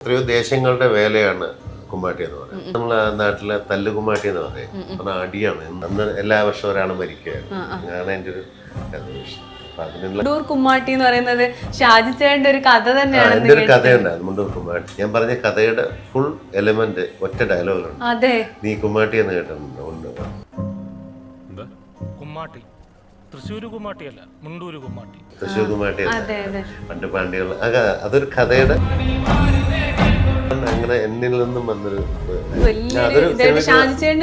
എത്രയോ ദേശങ്ങളുടെ വേലയാണ് കുമ്മാട്ടി എന്ന് പറയുന്നത്. നമ്മളെ നാട്ടിലെ തല്ല് കുമ്മാട്ടി എന്ന് പറയും. പറഞ്ഞാൽ അടിയാണ്. അന്ന് എല്ലാ വർഷവും ഒരാൾ മരിക്കുകയാണ് അതാണ് എന്റെ ഒരു മുണ്ടൂർ കുമ്മാട്ടി എന്ന് പറയുന്നത് ഷാജിച്ചേന്റെ ഒരു കഥ തന്നെയാണ് എന്റെ ഒരു കഥയുണ്ട് മുണ്ടൂർ കുമ്മാട്ടി. ഞാൻ പറഞ്ഞ കഥയുടെ ഫുൾ എലമെന്റ് ഒറ്റ ഡയലോഗാണ് അതെ. നീ കുമ്മാട്ടി എന്ന് കേട്ടിട്ടുണ്ട്? ഉണ്ട്. എന്താ? കുമ്മാട്ടി. തൃശ്ശൂര് കുമ്മാട്ടിയല്ല മുണ്ടൂര് കുമ്മാട്ടി. തൃശ്ശൂർ കുമ്മാട്ടി അതെ അതെ. പണ്ട് പാണ്ഡ്യകൾ. അതൊരു കഥയുടെ അങ്ങനെ എന്നിൽ നിന്നും വന്നൊരു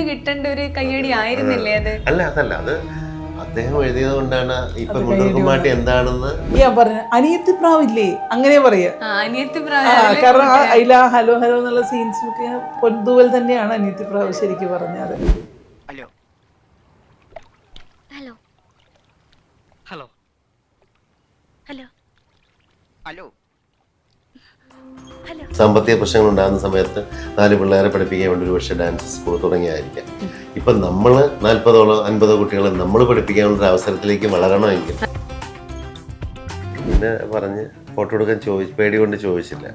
കിട്ടേണ്ട ഒരു കയ്യടി ആയിരുന്നില്ലേ അത്? അല്ല അതല്ല. അത് അദ്ദേഹം എഴുതിയത് കൊണ്ടാണ് ഇപ്പൊ മുണ്ടൂർ കുമ്മാട്ടി എന്താണെന്ന് ഞാൻ പറഞ്ഞ അനിയത്തി പ്രാവില്ലേ? അങ്ങനെ പറയാ. കാരണം ആ ഹലോ ഹലോ എന്നുള്ള സീൻസിലൊക്കെ പൊതുവൽ തന്നെയാണ് അനിയത്തി പ്രാവ് ശരിക്കും പറഞ്ഞാൽ hello hello hello hello hello. സാമ്പത്തിക പ്രശ്നങ്ങൾ ഉണ്ടാകുന്ന സമയത്ത് നാല് പിള്ളേരെ പഠിപ്പിക്കാൻ വേണ്ടി ഒരു പക്ഷേ ഡാൻസ് സ്കൂൾ തുടങ്ങിയായിരിക്കാം ഇപ്പം നമ്മൾ നാൽപ്പതോളം അൻപതോ കുട്ടികളെ നമ്മൾ പഠിപ്പിക്കാനുള്ള ഒരു അവസരത്തിലേക്ക് വളരണമെങ്കിൽ. പിന്നെ പറഞ്ഞ് ഫോട്ടോ എടുക്കാൻ ചോദിച്ചു പേടി കൊണ്ട് ചോദിച്ചില്ല.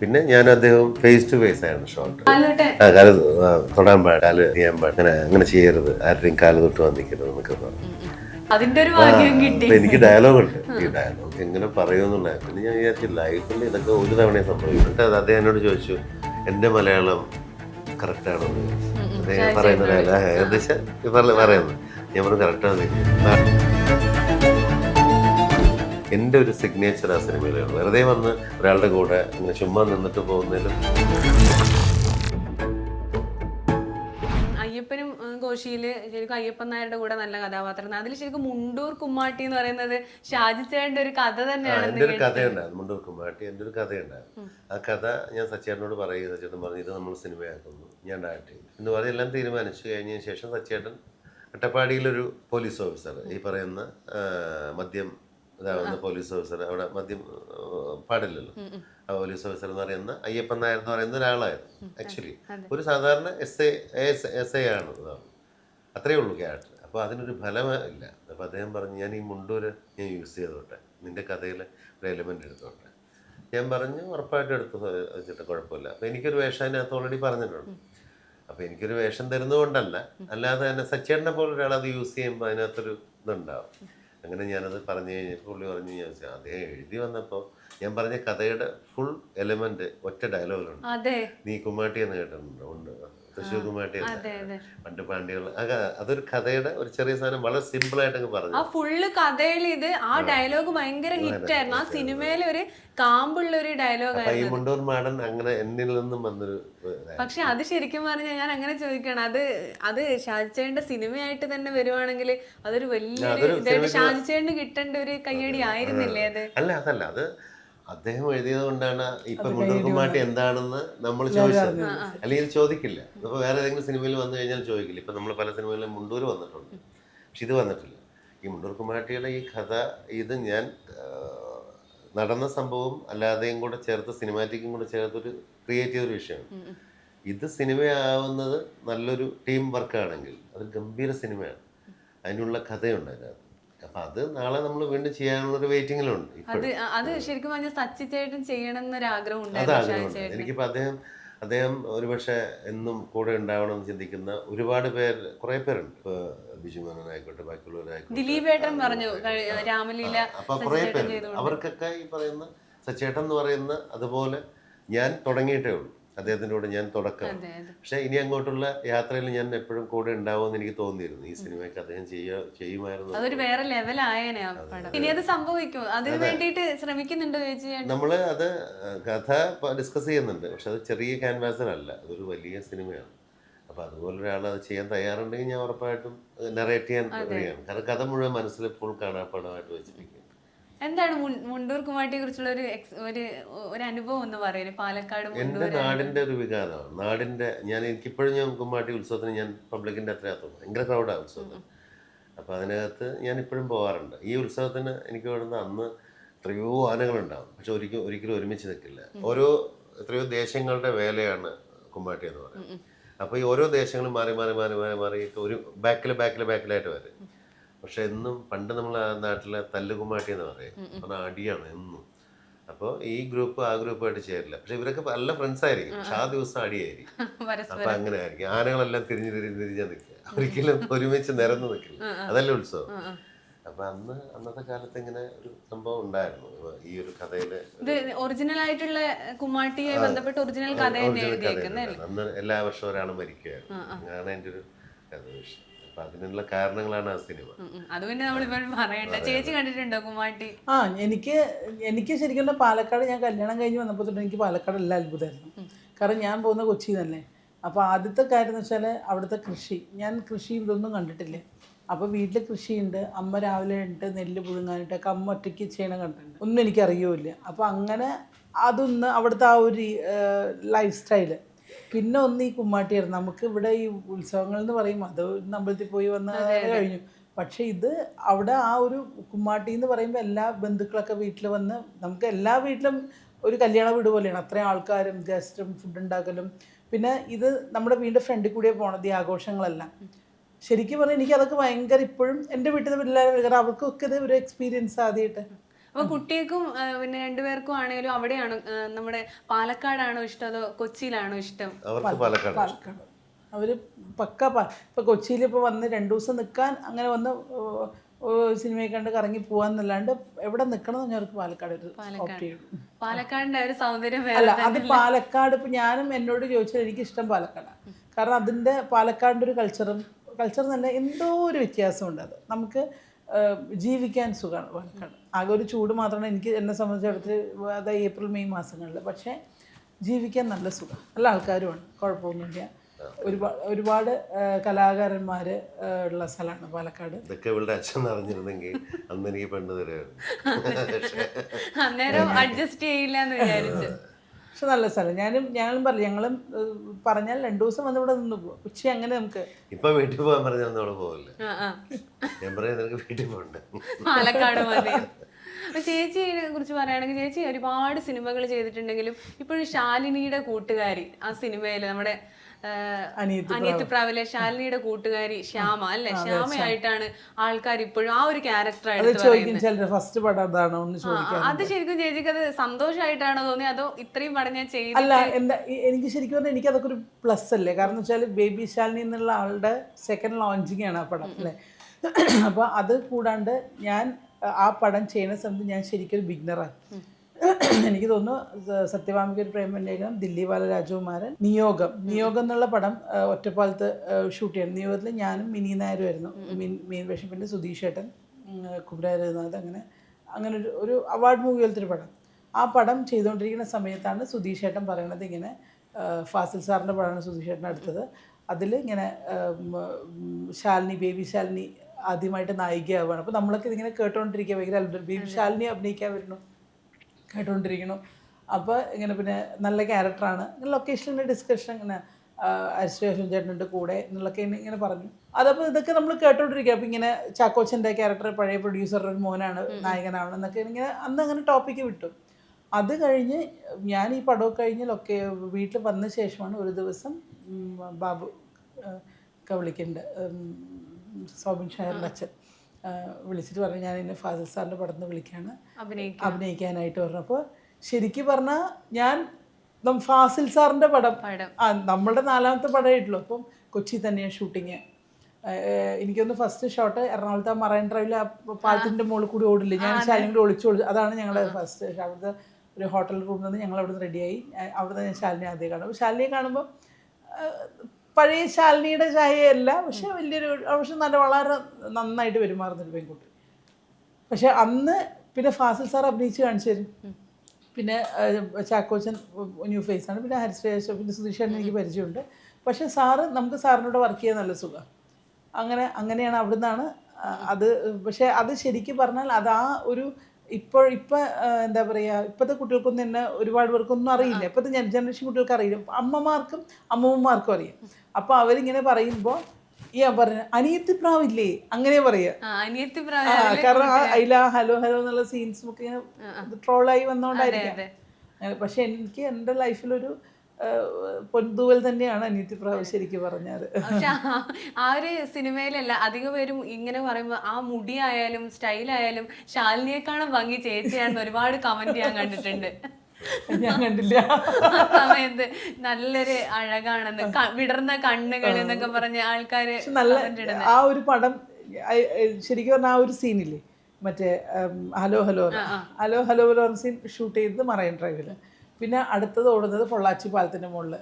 പിന്നെ ഞാൻ അദ്ദേഹം ഫേസ് ടു ഫേസ് ആയിരുന്നു ഷോട്ട് ആ കാൽ തൊടാൻ പാടില്ല കാൽ ചെയ്യാൻ പാടില്ല. അങ്ങനെ അങ്ങനെ ചെയ്യരുത്. ആരുടെയും കാൽ തൊട്ട് വന്നിക്കരുത് എന്നൊക്കെ പറഞ്ഞു. അതിന്റെ ഒരു ഭാഗ്യം കിട്ടി. എനിക്ക് ഡയലോഗ് ഉണ്ട്. ഈ ഡയലോഗ് എങ്ങനെ പറയുമെന്നുള്ള പിന്നെ ഞാൻ വിചാരിച്ചു ലൈഫിൽ ഇതൊക്കെ ഒരു തവണ സംഭവിക്കും അത് അദ്ദേഹം എന്നോട് ചോദിച്ചു എന്റെ മലയാളം കറക്റ്റ് ആണോ. അദ്ദേഹം ഏകദേശം പറയുന്നത്. ഞാൻ പറഞ്ഞു കറക്റ്റാണ് എന്റെ ഒരു സിഗ്നേച്ചർ ആ സിനിമയിലാണ് വെറുതെ വന്ന് ഒരാളുടെ കൂടെ ചുമ്മാ നിന്നിട്ട് പോകുന്നതിലും കോശിയിൽ ശരിക്കും അയ്യപ്പൻ നായരുടെ കൂടെ നല്ല കഥാപാത്രം അതിൽ ശരിക്കും മുണ്ടൂർ കുമ്മാട്ടി എന്ന് പറയുന്നത് ഷാജിച്ചേട്ടന്റെ ഒരു കഥ തന്നെയാണ് എന്റെ ഒരു കഥയുണ്ടായിരുന്നു മുണ്ടൂർ കുമ്മാട്ടി. എന്റെ ഒരു കഥയുണ്ടായിരുന്നു ആ കഥ ഞാൻ സച്ചേട്ടനോട് പറയുക സച്ചേട്ടൻ പറഞ്ഞു ഇത് നമ്മൾ സിനിമയാക്കുന്നു ഞാൻ ഡയറക്റ്റ് ചെയ്യും. എന്ന് പറഞ്ഞ് എല്ലാം തീരുമാനിച്ചു. കഴിഞ്ഞതിന് ശേഷം സച്ചേട്ടൻ അട്ടപ്പാടിയിലൊരു പോലീസ് ഓഫീസർ ഈ പറയുന്ന മദ്യം ഇതാവുന്ന പോലീസ് ഓഫീസർ അവിടെ മദ്യം പാടില്ലല്ലോ. ആ പോലീസ് ഓഫീസർ എന്ന് പറയുന്ന അയ്യപ്പൻ നായർ എന്ന് പറയുന്ന ഒരാളായിരുന്നു ആക്ച്വലി. ഒരു സാധാരണ എസ് എ എസ് എ ആണ് ഇതാണ്. അത്രയേ ഉള്ളൂ ക്യാരക്ടർ അപ്പോൾ അതിനൊരു ഫലം ഇല്ല. അപ്പോൾ അദ്ദേഹം പറഞ്ഞു ഞാൻ ഈ മുണ്ടൂര് ഞാൻ യൂസ് ചെയ്തോട്ടെ. നിന്റെ കഥയിൽ ഒരു എലിമെന്റ് എടുത്തോട്ടെ. ഞാൻ പറഞ്ഞു ഉറപ്പായിട്ട് എടുത്തു വെച്ചിട്ട് കുഴപ്പമില്ല. അപ്പോൾ എനിക്കൊരു വേഷം അതിനകത്ത് ഓൾറെഡി പറഞ്ഞിട്ടുണ്ട്. അപ്പോൾ എനിക്കൊരു വേഷം തരുന്നതുകൊണ്ടല്ല അല്ലാതെ തന്നെ സച്ചേട്ടനെ പോലെ ഒരാൾ അത് യൂസ് ചെയ്യുമ്പോൾ അതിനകത്തൊരു ഇതുണ്ടാവും. അങ്ങനെ ഞാനത് പറഞ്ഞു കഴിഞ്ഞപ്പോൾ പുള്ളി പറഞ്ഞു ഞാൻ അദ്ദേഹം എഴുതി വന്നപ്പോൾ ഞാൻ പറഞ്ഞ കഥയുടെ ഫുൾ എലമെന്റ് ഒറ്റ ഡയലോഗിലുണ്ട് നീ കുമ്മാട്ടി എന്ന് കേട്ടിട്ടുണ്ട്? ഉണ്ട്. അതെ പണ്ട് പാണ്ഡ്യകൾ. അതൊരു കഥയുടെ ഒരു ചെറിയ സാധനം വളരെ സിമ്പിൾ ആയിട്ട് അങ്ങ് ആ പറഞ്ഞു ഫുള്ള് കഥയിൽ ഇത് ആ ഡയലോഗ് ഭയങ്കര ഹിറ്റ് ആയിരുന്നു. ആ സിനിമയിലെ ഒരു കാമ്പുള്ള ഒരു ഡയലോഗ് ആയിരുന്നു. മുണ്ടൂർ മാടൻ അങ്ങനെ എന്നിൽ നിന്നും വന്നൊരു. പക്ഷെ അത് ശരിക്കും പറഞ്ഞാൽ ഞാൻ അങ്ങനെ ചോദിക്കണം അത് അത് ഷാജിച്ചേന്റെ സിനിമയായിട്ട് തന്നെ വരുവാണെങ്കിൽ അതൊരു വലിയ ഇതായിട്ട് കിട്ടേണ്ട ഒരു കയ്യടി ആയിരുന്നില്ലേ അത്? അല്ല അതല്ല. അത് അദ്ദേഹം എഴുതിയത് കൊണ്ടാണ് ഇപ്പൊ മുണ്ടർക്കുമാട്ടി എന്താണെന്ന് നമ്മൾ ചോദിച്ചത്. അല്ലെങ്കിൽ ചോദിക്കില്ല. ഇപ്പൊ വേറെ ഏതെങ്കിലും സിനിമയിൽ വന്നു കഴിഞ്ഞാൽ ചോദിക്കില്ല. ഇപ്പൊ നമ്മൾ പല സിനിമയിലും മുണ്ടൂർ വന്നിട്ടുണ്ട്. പക്ഷെ ഇത് വന്നിട്ടില്ല. ഈ മുണ്ടൂർകുമാട്ടിയുടെ ഈ കഥ ഇത് ഞാൻ നടന്ന സംഭവം അല്ലാതെയും കൂടെ ചേർത്ത് സിനിമാറ്റിക്കും കൂടെ ചേർത്തൊരു ക്രിയേറ്റീവ് ഒരു വിഷയമാണ്. ഇത് സിനിമയാവുന്നത് നല്ലൊരു ടീം വർക്ക് ആണെങ്കിൽ അത് ഗംഭീര സിനിമയാണ്. അതിനുള്ള കഥയുണ്ട് അതിനകത്ത്. അപ്പം അത് നാളെ നമ്മൾ വീണ്ടും ചെയ്യാനുള്ളൊരു വെയിറ്റിംഗിലുണ്ട് അത് അത് ശരിക്കും പറഞ്ഞാൽ സച്ചിച്ചായിട്ടും ചെയ്യണം എന്നൊരു ആഗ്രഹം ഉണ്ടായിരുന്നു എനിക്കിപ്പോൾ അദ്ദേഹം അദ്ദേഹം ഒരുപക്ഷെ എന്നും കൂടെ ഉണ്ടാവണം എന്ന് ചിന്തിക്കുന്ന ഒരുപാട് പേര് കുറെ പേരുണ്ട്. ഇപ്പൊ ബിജു മേനോനായിക്കോട്ടെ ബാക്കിയുള്ളവരായിക്കോട്ടെ. ദിലീപേട്ടൻ പറഞ്ഞു രാമലീല അപ്പൊ കുറെ പേര് അവർക്കൊക്കെ ഈ പറയുന്ന സച്ചേട്ടൻ എന്ന് പറയുന്ന അതുപോലെ ഞാൻ തുടങ്ങിയിട്ടേ ഉള്ളൂ. അദ്ദേഹത്തിന്റെ കൂടെ ഞാൻ തുടക്കം. പക്ഷെ ഇനി അങ്ങോട്ടുള്ള യാത്രയിൽ ഞാൻ എപ്പോഴും കൂടെ ഉണ്ടാവുമെന്ന് എനിക്ക് തോന്നിയിരുന്നു. ഈ സിനിമയ്ക്ക് അദ്ദേഹം ചെയ്യ ചെയ്യുമായിരുന്നു. അതൊരു വേറെ ലെവലായേനെ ഇനി അത് സംഭവിക്കും അതിന് വേണ്ടിയിട്ട് ശ്രമിക്കുന്നുണ്ടോ നമ്മൾ അത് കഥ ഡിസ്കസ് ചെയ്യുന്നുണ്ട്. പക്ഷെ അത് ചെറിയ ക്യാൻവാസിലല്ല അതൊരു വലിയ സിനിമയാണ്. അപ്പോൾ അതുപോലെ ഒരാൾ അത് ചെയ്യാൻ തയ്യാറുണ്ടെങ്കിൽ ഞാൻ ഉറപ്പായിട്ടും നെറേറ്റ് ചെയ്യാൻ കാരണം കഥ മുഴുവൻ മനസ്സിൽ ഫുൾ കാണാപ്പാടമായിട്ട് വെച്ചിരിക്കും എന്താണ് മുണ്ടൂർ കുമാട്ടിയെ കുറിച്ചുള്ള ഒരു ഒരു ഒരു അനുഭവം എന്ന് പറയുന്നത് പാലക്കാട് എന്റെ നാടിന്റെ ഒരു വികാരമാണ്. നാടിന്റെ ഞാൻ എനിക്കിപ്പോഴും ഞാൻ കുമ്മാട്ടി ഉത്സവത്തിന് ഞാൻ പബ്ലിക്കിന്റെ അത്ര അകത്ത് ഭയങ്കര ക്രൗഡാണ് ഉത്സവത്തിന്. അപ്പോൾ അതിനകത്ത് ഞാൻ ഇപ്പോഴും പോകാറുണ്ട്. ഈ ഉത്സവത്തിന് എനിക്ക് വേണ്ടുന്ന അന്ന് എത്രയോ ആനകളുണ്ടാവും. പക്ഷെ ഒരിക്കലും ഒരിക്കലും ഒരുമിച്ച് നിൽക്കില്ല. ഓരോ എത്രയോ ദേശങ്ങളുടെ വേലയാണ് കുമ്മാട്ടി എന്ന് പറയുന്നത്. അപ്പോൾ ഈ ഓരോ ദേശങ്ങളും മാറി മാറി മാറി മാറി മാറി ഒരു ബാക്കിൽ ബാക്കിൽ ബാക്കിലായിട്ട് വരും. പക്ഷെ എന്നും പണ്ട് നമ്മൾ നാട്ടിലെ തല്ലുകുമാട്ടി എന്ന് പറയും. പറഞ്ഞാൽ അടിയാണ് എന്നും. അപ്പോൾ ഈ ഗ്രൂപ്പ് ആ ഗ്രൂപ്പായിട്ട് ചേരില്ല. പക്ഷെ ഇവരൊക്കെ നല്ല ഫ്രണ്ട്സ് ആയിരിക്കും. പക്ഷെ ആ ദിവസം അടിയായിരിക്കും. അപ്പൊ അങ്ങനെ ആയിരിക്കും. ആനകളെല്ലാം തിരിഞ്ഞ് തിരിഞ്ഞ് തിരിഞ്ഞാ നിൽക്കുക. ഒരിക്കലും ഒരുമിച്ച് നിരന്ന് നിൽക്കില്ല. അതല്ലേ ഉത്സവം. അപ്പൊ അന്ന് അന്നത്തെ കാലത്ത് ഇങ്ങനെ ഒരു സംഭവം ഉണ്ടായിരുന്നു. ഈ ഒരു കഥയിൽ ഒറിജിനൽ ആയിട്ടുള്ള കുമ്മാട്ടിയെ ബന്ധപ്പെട്ട് ഒറിജിനൽ കഥ. അന്ന് എല്ലാ വർഷവും ഒരാൾ മരിക്കുകയായിരുന്നു അങ്ങനെയാണ് എന്റെ ഒരു കഥ വിഷയം. അപ്പൊ അതിനുള്ള കാരണങ്ങളാണ് ആ സിനിമ. അത് പിന്നെ നമ്മളിപ്പോൾ പറയണ്ട. ചേച്ചി കണ്ടിട്ടുണ്ടോ കുമാട്ടി ആ എനിക്ക് എനിക്ക് ശരിക്കും പാലക്കാട് ഞാൻ കല്യാണം കഴിഞ്ഞ് വന്നപ്പോൾ തൊട്ട് എനിക്ക് പാലക്കാട് എല്ലാം അത്ഭുതമായിരുന്നു. കാരണം ഞാൻ പോകുന്ന കൊച്ചി തന്നെ. അപ്പോൾ ആദ്യത്തെ കാര്യം എന്ന് വെച്ചാൽ അവിടുത്തെ കൃഷി. ഞാൻ കൃഷി ഇതൊന്നും കണ്ടിട്ടില്ല. അപ്പോൾ വീട്ടിൽ കൃഷിയുണ്ട്. അമ്മ രാവിലെ ഉണ്ട് നെല്ല് പുഴുങ്ങാനായിട്ടൊക്കെ അമ്മ ഒറ്റയ്ക്ക് ചെയ്യണം കണ്ടിട്ടുണ്ട്. ഒന്നും എനിക്ക് അറിയൂല അപ്പോൾ അങ്ങനെ അതൊന്ന് അവിടുത്തെ ആ ഒരു ലൈഫ് സ്റ്റൈൽ പിന്നെ ഒന്ന് ഈ കുമ്മാട്ടിയായിരുന്നു നമുക്ക് ഇവിടെ ഈ ഉത്സവങ്ങൾ എന്ന് പറയും. അത് അമ്പലത്തിൽ പോയി വന്ന കഴിഞ്ഞു. പക്ഷെ ഇത് അവിടെ ആ ഒരു കുമ്മാട്ടി എന്ന് പറയുമ്പോൾ എല്ലാ ബന്ധുക്കളൊക്കെ വീട്ടിൽ വന്ന് നമുക്ക് എല്ലാ വീട്ടിലും ഒരു കല്യാണ വീട് പോലെയാണ്. അത്രയും ആൾക്കാരും ഗസ്റ്റും ഫുഡ് ഉണ്ടാക്കലും. പിന്നെ ഇത് നമ്മുടെ വീടിന്റെ ഫ്രണ്ടിൽ കൂടിയേ പോണത് ഈ ആഘോഷങ്ങളെല്ലാം. ശരിക്കും പറഞ്ഞാൽ എനിക്ക് അതൊക്കെ ഭയങ്കര ഇപ്പോഴും എന്റെ വീട്ടിൽ നിന്ന് പിള്ളേരെ കാരണം അവർക്കൊക്കെ ഇത് ഒരു എക്സ്പീരിയൻസ് ആദ്യമായിട്ട് അപ്പൊ കുട്ടികൾക്കും പിന്നെ രണ്ടുപേർക്കും ആണെങ്കിലും അവിടെയാണ് നമ്മുടെ പാലക്കാടാണോ ഇഷ്ടം അതോ കൊച്ചിയിലാണോ ഇഷ്ടം? അവർക്ക് പാലക്കാട്. അവർ പക്ക ഇപ്പൊ കൊച്ചിയിൽ ഇപ്പോൾ വന്ന് രണ്ടു ദിവസം നിൽക്കാൻ അങ്ങനെ വന്ന് സിനിമയൊക്കെ കണ്ട് കറങ്ങി പോവാന്നല്ലാണ്ട് എവിടെ നിൽക്കണം എന്ന് അവർക്ക് പാലക്കാട് ഒരു പാലക്കാടിന്റെ ഒരു സൗന്ദര്യം അല്ല അത് പാലക്കാട് ഇപ്പൊ ഞാനും എന്നോട് ചോദിച്ചാൽ എനിക്ക് ഇഷ്ടം പാലക്കാടാണ് കാരണം അതിന്റെ പാലക്കാടിന്റെ ഒരു കൾച്ചറും കൾച്ചർ തന്നെ എന്തോ ഒരു വ്യത്യാസമുണ്ട് അത്. നമുക്ക് ജീവിക്കാൻ സുഖമാണ് പാലക്കാട്. ആകെ ഒരു ചൂട് മാത്രമാണ് എനിക്ക് എന്നെ സംബന്ധിച്ചിടത്ത് അത് ഏപ്രിൽ മെയ് മാസങ്ങളിൽ. പക്ഷേ ജീവിക്കാൻ നല്ല സുഖം. നല്ല ആൾക്കാരുമാണ്. കുഴപ്പമൊന്നുമില്ല. ഒരുപാട് ഒരുപാട് കലാകാരന്മാർ ഉള്ള സ്ഥലമാണ് പാലക്കാട്. ഇതൊക്കെ ഇവളുടെ അച്ഛൻ അറിഞ്ഞിരുന്നെങ്കിൽ അന്ന് എനിക്ക് പെണ്ണ് തരുമായിരുന്നു. അന്നേരം അഡ്ജസ്റ്റ് ചെയ്യില്ല എന്ന് വിചാരിച്ചു. പക്ഷെ നല്ല സ്ഥലം. ഞാനും ഞങ്ങളും പറഞ്ഞു ഞങ്ങളും പറഞ്ഞാൽ രണ്ടു ദിവസം വന്ന് ഇവിടെ നിന്ന് പോകും. ഉച്ച അങ്ങനെ നമുക്ക് ഇപ്പൊ വീട്ടിൽ പോകാൻ പറഞ്ഞാൽ അവൾ പോകില്ല ഞാൻ പറയാം നിനക്ക് വീട്ടിൽ പോകണ്ട. പാലക്കാട് മതി ചേച്ചിയെ കുറിച്ച് പറയുകയാണെങ്കിൽ ചേച്ചി ഒരുപാട് സിനിമകൾ ചെയ്തിട്ടുണ്ടെങ്കിലും ഇപ്പോഴും ശാലിനിയുടെ കൂട്ടുകാരി ആ സിനിമയിൽ നമ്മുടെ അനിയത്തി പ്രാവിലെ ശാലിനിയുടെ കൂട്ടുകാരി ശ്യാമ. അല്ലെ? ശ്യാമയായിട്ടാണ് ആൾക്കാർ ഇപ്പോഴും ആ ഒരു ചോദിക്കും ഫസ്റ്റ് പടം അതാണോ? അത് ശരിക്കും ചേച്ചിക്ക് അത് സന്തോഷമായിട്ടാണോ തോന്നിയത് അതോ ഇത്രയും പടം ഞാൻ ചെയ്ത് അല്ല എന്താ എനിക്ക് ശരിക്കും പറഞ്ഞാൽ എനിക്ക് അതൊക്കെ ഒരു പ്ലസ് അല്ലേ? കാരണം വെച്ചാൽ ബേബി ശാലിനി എന്നുള്ള ആളുടെ സെക്കൻഡ് ലോഞ്ചിങ് ആണ് ആ പടം അല്ലേ? അപ്പോൾ അത് കൂടാണ്ട് ഞാൻ ആ പടം ചെയ്യുന്ന സമയത്ത് ഞാൻ ശരിക്കും ബിഗ്നറാണ് എനിക്ക് തോന്നുന്നു സത്യഭാമിക ഒരു പ്രേമലേഖനം ദില്ലി ബാലരാജകുമാരൻ നിയോഗം. നിയോഗം എന്നുള്ള പടം ഒറ്റപ്പാലത്ത് ഷൂട്ട് ചെയ്യണം. നിയോഗത്തിൽ ഞാനും മിനി നായരുമായിരുന്നു മീൻ മീൻ വിഷപ്പിന്റെ സുധീഷ് ഏട്ടൻ അങ്ങനെ അങ്ങനെ ഒരു ഒരു അവാർഡ് മൂവി പോലത്തെ ഒരു പടം. ആ പടം ചെയ്തുകൊണ്ടിരിക്കുന്ന സമയത്താണ് സുധീഷ് ഏട്ടൻ പറയണത് ഇങ്ങനെ ഫാസിൽ സാറിന്റെ പടമാണ് സുധീഷ് ഏട്ടൻ എടുത്തത്. അതിൽ ഇങ്ങനെ ശാലിനി ബേബി ശാലിനി ആദ്യമായിട്ട് നായികയാവുകയാണ്. അപ്പോൾ നമ്മളൊക്കെ ഇതിങ്ങനെ കേട്ടോണ്ടിരിക്കുക. ഭയങ്കര ബേബി ശാലിനി അഭിനയിക്കാൻ വരുന്നു. കേട്ടോണ്ടിരിക്കുന്നു അപ്പോൾ ഇങ്ങനെ പിന്നെ നല്ല ക്യാരക്ടറാണ്. ഇങ്ങനെ ലൊക്കേഷനിന്റെ ഡിസ്കഷൻ ഇങ്ങനെ അരിശ്രേഷൻ ചേട്ടനുണ്ട് കൂടെ എന്നുള്ളൊക്കെ ഇങ്ങനെ- പറഞ്ഞു. അതപ്പോൾ ഇതൊക്കെ നമ്മൾ കേട്ടോണ്ടിരിക്കുക അപ്പോൾ ഇങ്ങനെ ചാക്കോച്ചന്റെ ക്യാരക്ടർ പഴയ പ്രൊഡ്യൂസറുടെ ഒരു മോനാണ് നായകനാവണം എന്നൊക്കെ ഇങ്ങനെ അന്ന് അങ്ങനെ ടോപ്പിക്ക് വിട്ടു. അത് കഴിഞ്ഞ് ഞാൻ ഈ പടമൊക്കെ കഴിഞ്ഞ് ലൊക്കെ വീട്ടിൽ വന്ന ശേഷമാണ് ഒരു ദിവസം ബാബു ഒക്കെ വിളിക്കുന്നുണ്ട് സോബിൻ ഷായറിന്റെ അച്ഛൻ. വിളിച്ചിട്ട് പറഞ്ഞു ഞാൻ എന്നെ ഫാസിൽ സാറിന്റെ പടത്തിന് വിളിക്കുകയാണ് അഭിനയിക്കാനായിട്ട് പറഞ്ഞപ്പോൾ ശരിക്കും പറഞ്ഞാൽ ഞാൻ ഫാസിൽ സാറിന്റെ പടം. ആ നമ്മളുടെ നാലാമത്തെ പടമായിട്ടുള്ളൂ. അപ്പം കൊച്ചി തന്നെയാണ് ഷൂട്ടിങ്. എനിക്കൊന്ന് ഫസ്റ്റ് ഷോട്ട് എറണാകുളത്തെ മറൈൻ ഡ്രൈവിൽ ആ പാലത്തിന്റെ മുകളിൽ കൂടി ഓടില്ല? ഞാൻ ശാലിനെ കൂടി ഒളിച്ചു ഒളിച്ചു അതാണ് ഞങ്ങളുടെ ഫസ്റ്റ്. അവിടുത്തെ ഒരു ഹോട്ടൽ റൂമിൽ നിന്ന് ഞങ്ങൾ നിന്ന് റെഡിയായി അവിടെ ഞാൻ ശാലിനെ ആദ്യം കാണും. ശാലിനെ കാണുമ്പോൾ പഴയ ശാലിനിയുടെ ചായയല്ല പക്ഷെ വലിയൊരു പക്ഷെ നല്ല വളരെ നന്നായിട്ട് പെരുമാറുന്നൊരു പെൺകുട്ടി. പക്ഷെ അന്ന് പിന്നെ ഫാസിൽ സാർ അഭിനയിച്ച് കാണിച്ചു തരും. പിന്നെ ചാക്കോച്ചൻ ന്യൂ ഫേസ് ആണ് പിന്നെ ഹരിശ്രേഷ് പിന്നെ സുധീഷേട്ടൻ എനിക്ക് പരിചയമുണ്ട്. പക്ഷെ സാറ് നമുക്ക് സാറിനോട് വർക്ക് ചെയ്യാൻ നല്ല സുഖം. അങ്ങനെ അങ്ങനെയാണ് അവിടുന്നാണ് അത് പക്ഷെ അത് ശരിക്കും പറഞ്ഞാൽ അത് ആ ഒരു ഇപ്പോൾ ഇപ്പം എന്താ പറയുക ഇപ്പോഴത്തെ കുട്ടികൾക്കൊന്നും തന്നെ ഒരുപാട് പേർക്കൊന്നും അറിയില്ല. ഇപ്പോഴത്തെ ജനറേഷൻ കുട്ടികൾക്ക് അറിയില്ല. അമ്മമാർക്കും അമ്മമ്മമാർക്കും അറിയാം. അപ്പോൾ അവരിങ്ങനെ പറയുമ്പോൾ ഈ പറഞ്ഞ അനിയത്തി പ്രാവില്ലേ അങ്ങനെ പറയുക അനിയത്തി കാരണം അതിൽ ആ ഹലോ ഹലോ എന്നുള്ള സീൻസും ഒക്കെ ട്രോളായി വന്നോണ്ടായിരിക്കാം. പക്ഷെ എനിക്ക് എന്റെ ലൈഫിലൊരു പൊൻതൂവൽ തന്നെയാണ് അനിയത്തി പ്രാവ് ശരിക്കും പറഞ്ഞത് പക്ഷെ ആ- ഒരു സിനിമയിലല്ല അധിക പേരും ഇങ്ങനെ പറയുമ്പോൾ ആ മുടിയായാലും സ്റ്റൈലായാലും ശാലിനിയെക്കാളും ഭംഗി ചേച്ചിയാണെന്ന് ഒരുപാട് കമന്റ് ചെയ്യാൻ കണ്ടിട്ടുണ്ട്. ഞാൻ കണ്ടില്ല. സമയത്ത് നല്ലൊരു അഴകാണെന്ന് വിടർന്ന കണ്ണുകൾ എന്നൊക്കെ പറഞ്ഞ ആൾക്കാര് നല്ല ആ ഒരു പടം ശരിക്കും പറഞ്ഞാൽ ആ ഒരു സീനില്ലേ? മറ്റേ hello hello hello hello hello scene shoot ചെയ്തത് മറൈൻ ഡ്രൈവിൽ പിന്നെ അടുത്തത് ഓടുന്നത് പൊള്ളാച്ചി പാലത്തിന്റെ മുകളിൽ.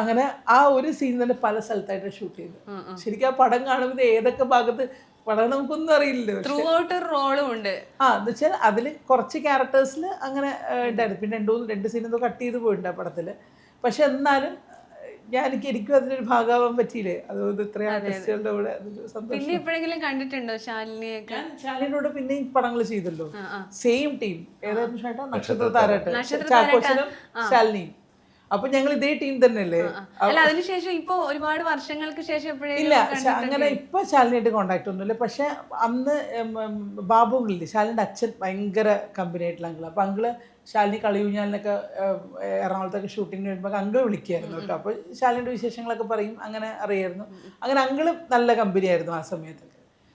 അങ്ങനെ ആ ഒരു സീൻ തന്നെ പല സ്ഥലത്തായിട്ട് ഷൂട്ട് ചെയ്തു. ശരിക്കും ആ പടം കാണുമ്പോൾ ഏതൊക്കെ ഭാഗത്ത് പടം നമുക്കൊന്നും അറിയില്ലല്ലോ ത്രൂ ഔട്ട് റോളും ഉണ്ട്. ആ എന്ന് വെച്ചാൽ അതിൽ കുറച്ച് ക്യാരക്ടേഴ്സിൽ അങ്ങനെ ഉണ്ടായിരുന്നു പിന്നെ രണ്ടു മൂന്ന് രണ്ട് സീനൊന്നും എന്തോ കട്ട് ചെയ്ത് പോയിട്ടുണ്ട് ആ പടത്തിൽ പക്ഷെ എന്നാലും ഞാൻ എനിക്ക് എനിക്കും അതിനൊരു ഭാഗമാവാൻ പറ്റിയില്ലേ? അതുകൊണ്ട് ഇത്രയും ആർട്ടിസ്റ്റുകളുടെ കൂടെ പിന്നെ എപ്പോഴെങ്കിലും കണ്ടിട്ടുണ്ടോ ശാലിനിയൊക്കെ ഞാൻ ശാലിനോട് പിന്നെയും പടങ്ങൾ ചെയ്തല്ലോ. സെയിം ടീം ഏതായിരുന്നു ചേട്ടാ നക്ഷത്ര താരാട്ട് ചാക്കോച്ചനും ശാലിനിയും. അപ്പൊ ഞങ്ങൾ ഇതേ ടീം തന്നെയല്ലേ? അല്ല അതിനുശേഷം ഇപ്പൊ ഒരുപാട് വർഷങ്ങൾക്ക് ശേഷം ഇല്ല അങ്ങനെ ഇപ്പൊ ശാലിനിയായിട്ട് കോണ്ടാക്ട് ഒന്നുമില്ല. പക്ഷെ അന്ന് ബാബു അങ്കിളില്ലേ ശാലിന്റെ അച്ഛൻ ഭയങ്കര കമ്പനി ആയിട്ടുള്ള അങ്കിൾ. അപ്പൊ അങ്കിൾ ശാലിനി കളിയൂഞ്ഞാലിനൊക്കെ എറണാകുളത്തൊക്കെ ഷൂട്ടിങ്ങിന് വരുമ്പോൾ അങ്കിൾ വിളിക്കുമായിരുന്നു കേട്ടോ. അപ്പൊ ശാലിനിയുടെ വിശേഷങ്ങളൊക്കെ പറയും. അങ്ങനെ അറിയായിരുന്നു. അങ്ങനെ അങ്കിൾ നല്ല കമ്പനി ആയിരുന്നു ആ സമയത്തൊക്കെ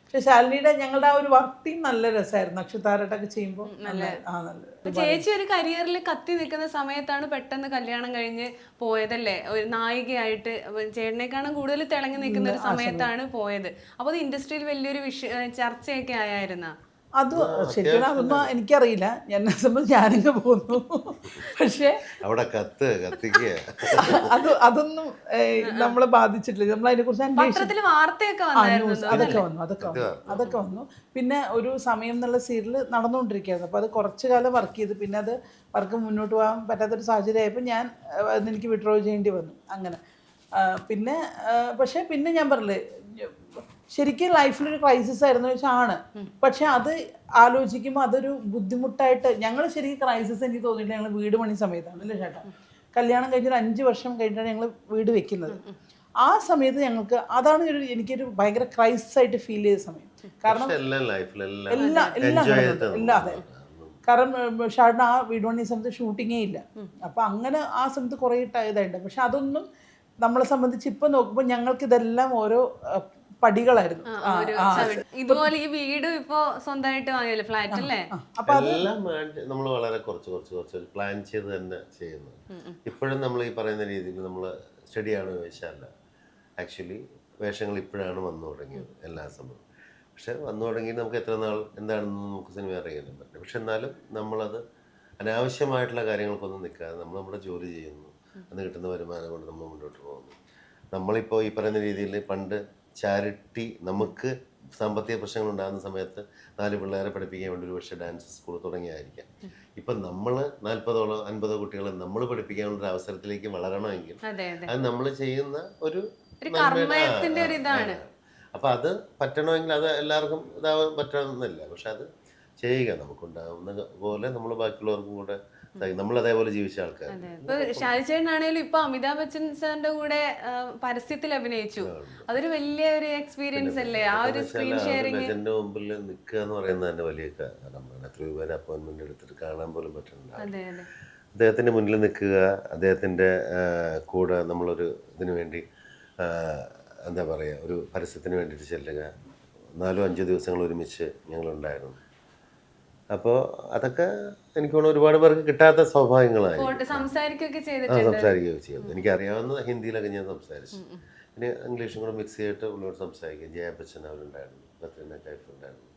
പക്ഷെ ശാലിനിയുടെ ഞങ്ങളുടെ ആ ഒരു വർക്ക് ടീം നല്ല രസമായിരുന്നു. നക്ഷത്താരട്ടൊക്കെ ചെയ്യുമ്പോൾ നല്ല ആ നല്ല ചേച്ചി ഒരു കരിയറിൽ കത്തി നിൽക്കുന്ന സമയത്താണ് പെട്ടെന്ന് കല്യാണം കഴിഞ്ഞ് പോയതല്ലേ? ഒരു നായികയായിട്ട് ചേട്ടനേക്കാളും കൂടുതൽ തിളങ്ങി നിൽക്കുന്ന ഒരു സമയത്താണ് പോയത്. അപ്പോൾ അത് ഇൻഡസ്ട്രിയിൽ വലിയൊരു വിഷ ചർച്ചയൊക്കെ ആയായിരുന്ന? അത് ശരിക്കും അതൊന്നും എനിക്കറിയില്ല. എന്നെ സംബന്ധിച്ച് ഞാനിങ്ങ് പോന്നു പക്ഷേ അവിടെ കത്ത് കത്തിക്കുക അത് അതൊന്നും നമ്മളെ ബാധിച്ചിട്ടില്ല. നമ്മൾ അതിനെ കുറിച്ച് അന്വേഷിച്ചു പത്രത്തിൽ വാർത്തയൊക്കെ വന്നായിരുന്നു അതൊക്കെ വന്നു അതൊക്കെ വന്നു. അതൊക്കെ വന്നു. പിന്നെ ഒരു സമയം എന്നുള്ള സീരിയൽ നടന്നുകൊണ്ടിരിക്കുകയായിരുന്നു. അപ്പോൾ അത് കുറച്ചു കാലം വർക്ക് ചെയ്ത്. പിന്നെ അത് വർക്ക് മുന്നോട്ട് പോകാൻ പറ്റാത്തൊരു സാഹചര്യം ആയപ്പോൾ ഞാൻ അതെനിക്ക് എനിക്ക് വിഡ്രോ ചെയ്യേണ്ടി വന്നു. അങ്ങനെ. പിന്നെ പക്ഷേ പിന്നെ ഞാൻ പറഞ്ഞില്ലേ ശരിക്കും ലൈഫിലൊരു ക്രൈസിസ് ആയിരുന്നു വെച്ചാൽ ആണ് പക്ഷെ അത് ആലോചിക്കുമ്പോൾ അതൊരു ബുദ്ധിമുട്ടായിട്ട് ഞങ്ങൾ ശരിക്കും ക്രൈസിസ് എനിക്ക് തോന്നിയില്ല ഞങ്ങൾ വീട് പണി സമയത്താണ് അല്ലേ ചേട്ടാ? കല്യാണം കഴിഞ്ഞൊരു അഞ്ച് വർഷം കഴിഞ്ഞിട്ടാണ് ഞങ്ങൾ വീട് വെക്കുന്നത്. ആ സമയത്ത് ഞങ്ങൾക്ക് അതാണ് ഒരു എനിക്കൊരു ഭയങ്കര ക്രൈസിസ് ആയിട്ട് ഫീൽ ചെയ്ത സമയം. കാരണം എല്ലാം ലൈഫിലെല്ലാം എല്ലാ. അതെ. കാരണം ഷാഡിന് ആ വീട് പണി സമയത്ത് ഷൂട്ടിങ്ങേ ഇല്ല. അപ്പം അങ്ങനെ ആ സമയത്ത് കുറേ ഇതായിട്ടുണ്ട്. പക്ഷെ അതൊന്നും നമ്മളെ സംബന്ധിച്ച് ഇപ്പം നോക്കുമ്പോൾ ഞങ്ങൾക്ക് ഇതെല്ലാം ഓരോ പടികളായിരുന്നു. ഇതുപോലെ ഈ വീട് ഇപ്പോ സ്വന്തമായിട്ട് വാങ്ങിയല്ലേ ഫ്ലാറ്റ് അല്ലേ. എല്ലാം നമ്മൾ വളരെ കുറച്ച് കുറച്ച് കുറച്ച് പ്ലാൻ ചെയ്ത് തന്നെ ചെയ്യുന്നു ഇപ്പോഴും നമ്മൾ ഈ പറയുന്ന രീതിയിൽ നമ്മൾ സ്റ്റഡിയാണ് വേഷമല്ല. ആക്ച്വലി വേഷങ്ങൾ ഇപ്പോഴാണ് വന്നു തുടങ്ങിയത് എല്ലാ സമയവും പക്ഷെ വന്നു തുടങ്ങി നമുക്ക് എത്ര നാൾ എന്താണെന്ന് നമുക്ക് സിനിമ അറിയാനും പറ്റില്ല. പക്ഷെ എന്നാലും നമ്മളത് അനാവശ്യമായിട്ടുള്ള കാര്യങ്ങൾക്കൊന്നും നിൽക്കാതെ നമ്മൾ നമ്മുടെ ജോലി ചെയ്യുന്നു. അന്ന് കിട്ടുന്ന വരുമാനം കൊണ്ട് നമ്മൾ മുന്നോട്ട് പോകുന്നു. നമ്മളിപ്പോൾ ഈ പറയുന്ന രീതിയിൽ പണ്ട് ചാരിറ്റി നമുക്ക് സാമ്പത്തിക പ്രശ്നങ്ങൾ ഉണ്ടാകുന്ന സമയത്ത് നാല് പിള്ളേരെ പഠിപ്പിക്കാൻ വേണ്ടി ഒരു പക്ഷേ ഡാൻസ് സ്കൂൾ തുടങ്ങിയായിരിക്കാം ഇപ്പം നമ്മൾ നാൽപ്പതോളം അൻപതോ കുട്ടികളെ നമ്മൾ പഠിപ്പിക്കാനുള്ള ഒരു അവസരത്തിലേക്ക് വളരണമെങ്കിൽ അതെ നമ്മൾ ചെയ്യുന്ന ഒരു അപ്പം അത് പറ്റണമെങ്കിൽ അത് എല്ലാവർക്കും ഇതാവാൻ പറ്റണമെന്നില്ല. പക്ഷെ അത് ചെയ്യുക. നമുക്കുണ്ടാവുന്ന പോലെ നമ്മൾ ബാക്കിയുള്ളവർക്കും കൂടെ നമ്മൾ അതേപോലെ ജീവിച്ച ആൾക്കാർ ഇപ്പൊ ഷാജിച്ചേട്ടനാണേലും ഇപ്പൊ അമിതാഭ് ബച്ചൻ സാറിന്റെ കൂടെ പരസ്യത്തിൽ അഭിനയിച്ചു. അതൊരു വലിയ ഒരു എക്സ്പീരിയൻസ് അല്ലേ? ആ ഒരു സ്ക്രീൻ ഷെയറിംഗ് ലെജന്റെ മുമ്പിൽ നിൽക്കുക എന്ന് പറയുന്നത് തന്നെ വലിയ കാര്യമാണ് എത്രയോ പേര് അപ്പോയിന്റ്മെന്റ് എടുത്തിട്ട് കാണാൻ പോലും പറ്റുന്നുണ്ട് അദ്ദേഹത്തിന്റെ മുന്നിൽ നിൽക്കുക അദ്ദേഹത്തിന്റെ കൂടെ നമ്മളൊരു ഇതിനു വേണ്ടി എന്താ പറയുക ഒരു പരസ്യത്തിന് വേണ്ടിയിട്ട് ചെല്ലുക. നാലോ അഞ്ചോ ദിവസങ്ങൾ ഒരുമിച്ച് ഞങ്ങളുണ്ടായിരുന്നു. അപ്പോൾ അതൊക്കെ എനിക്ക് തോന്നുന്നു ഒരുപാട് പേർക്ക് കിട്ടാത്ത സ്വഭാവങ്ങളായി സംസാരിക്കുകയൊക്കെ ചെയ്യും. എനിക്കറിയാവുന്ന ഹിന്ദിയിലൊക്കെ ഞാൻ സംസാരിച്ചു. പിന്നെ ഇംഗ്ലീഷും കൂടെ മിക്സ് ചെയ്തിട്ട് പുള്ളിയോട് സംസാരിക്കും ജയ ബച്ചൻ അവരുണ്ടായിരുന്നു. കത്രീന കൈഫ് ഉണ്ടായിരുന്നു.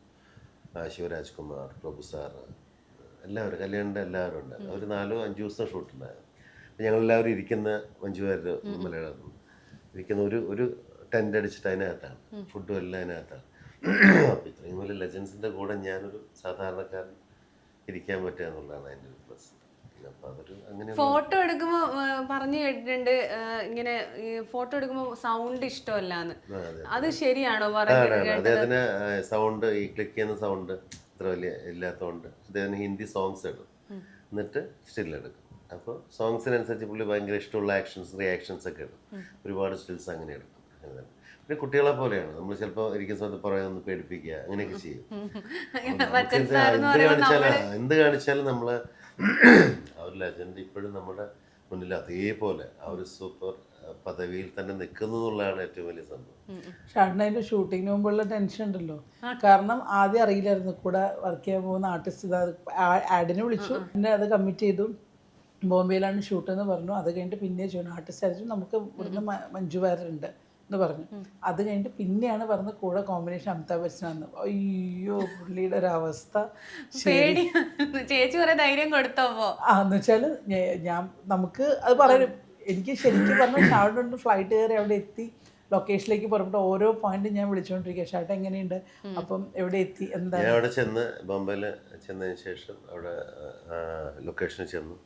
ആ, ശിവരാജ് കുമാർ പ്രഭു സാറ് എല്ലാവരും കല്യാണിന്റെ എല്ലാവരും ഉണ്ട് അവർ നാലോ അഞ്ച് ദിവസം ഷൂട്ടുണ്ടായിരുന്നു അപ്പോൾ ഞങ്ങളെല്ലാവരും ഇരിക്കുന്ന അഞ്ചു പേര് മലയാളം ഇരിക്കുന്ന ഒരു ഒരു ടെന്റ് അടിച്ചിട്ട് അതിനകത്താണ്. ഫുഡും എല്ലാം അതിനകത്താണ്. ഇത്രയും വലിയ ലെജൻസിന്റെ കൂടെ ഞാനൊരു സാധാരണക്കാരൻ ഇരിക്കാൻ പറ്റുക എന്നുള്ളതാണ് അതിന്റെ ഒരു പ്ലസ് ഫോട്ടോ എടുക്കുമ്പോ പറഞ്ഞു കേട്ടിട്ടുണ്ട് ഇങ്ങനെ ഫോട്ടോ എടുക്കുമ്പോ സൗണ്ട് ഇഷ്ടമല്ല അത് ശരിയാണോ അദ്ദേഹത്തിന് സൗണ്ട് ഈ ക്ലിക്ക് ചെയ്യുന്ന സൗണ്ട് അത്ര വലിയ ഇല്ലാത്തതുകൊണ്ട് അദ്ദേഹത്തിന് ഹിന്ദി സോങ്സ് ഇടും. എന്നിട്ട് സ്റ്റിൽ എടുക്കും. അപ്പോൾ സോങ്സിനനുസരിച്ച് പുള്ളി ഭയങ്കര ഇഷ്ടമുള്ള ആക്ഷൻസ് റിയാക്ഷൻസ് ഒക്കെ ഇടും. ഒരുപാട് സ്റ്റിൽസ് അങ്ങനെ എടുക്കും. അങ്ങനെ. പിന്നെ കുട്ടികളെ പോലെയാണ്. നമ്മൾ ചിലപ്പോൾ ഇരിക്കുന്ന സമയത്ത് പുറകെ ഒന്ന് പേടിപ്പിക്കുക. അങ്ങനെയൊക്കെ ചെയ്യും. എന്ത് കാണിച്ചാലും എന്ത് കാണിച്ചാലും നമ്മൾ ആ ഒരു ലെജൻഡ് ഇപ്പോഴും നമ്മുടെ മുന്നിൽ അതേപോലെ ആ ഒരു സൂപ്പർ പദവിയിൽ തന്നെ നിൽക്കുന്നു എന്നുള്ളതാണ് ഏറ്റവും വലിയ സംഭവം. ഷാഡിന് അതിന്റെ ഷൂട്ടിങ്ങിന് മുമ്പുള്ള ടെൻഷൻ ഉണ്ടല്ലോ? കാരണം ആദ്യം അറിയില്ലായിരുന്നു. കൂടെ വർക്ക് ചെയ്യാൻ പോകുന്ന ആർട്ടിസ്റ്റ് ആഡിനെ വിളിച്ചു. പിന്നെ അത് കമ്മിറ്റ് ചെയ്തു. ബോംബെയിലാണ് ഷൂട്ട് എന്ന് പറഞ്ഞു. അത് കഴിഞ്ഞിട്ട് പിന്നെ ചെയ്യണം ആർട്ടിസ്റ്റ് ആയിരിക്കും നമുക്ക് ഇവിടുന്ന് മഞ്ജു വാര്യരുണ്ട്. എന്ന് പറഞ്ഞു. അത് കഴിഞ്ഞിട്ട് പിന്നെയാണ് പറഞ്ഞത് കൂടെ കോമ്പിനേഷൻ അമിതാഭ് ബച്ചൻ ബച്ചനാന്ന് അയ്യോ പുള്ളിയുടെ ഒരു അവസ്ഥ. പേടി. ചേച്ചി കുറെ ധൈര്യം കൊടുത്തോപ്പോ ആ എന്ന് വെച്ചാൽ ഞാൻ നമുക്ക് അത് പറയാൻ എനിക്ക് ശരിക്കും പറഞ്ഞാൽ ഷാർട്ടുണ്ട് ഫ്ലൈറ്റ് കയറി അവിടെ എത്തി. ലൊക്കേഷനിലേക്ക് പുറപ്പെട്ട് ഓരോ പോയിന്റ് ഞാൻ വിളിച്ചുകൊണ്ടിരിക്കുക ഷാട്ട് എങ്ങനെയുണ്ട്? അപ്പം എവിടെ എത്തി? എന്താ? ഞാൻ അവിടെ ചെന്ന് ബോംബെയിൽ ചെന്നതിന് ശേഷം അവിടെ ലൊക്കേഷനിൽ ചെന്നു.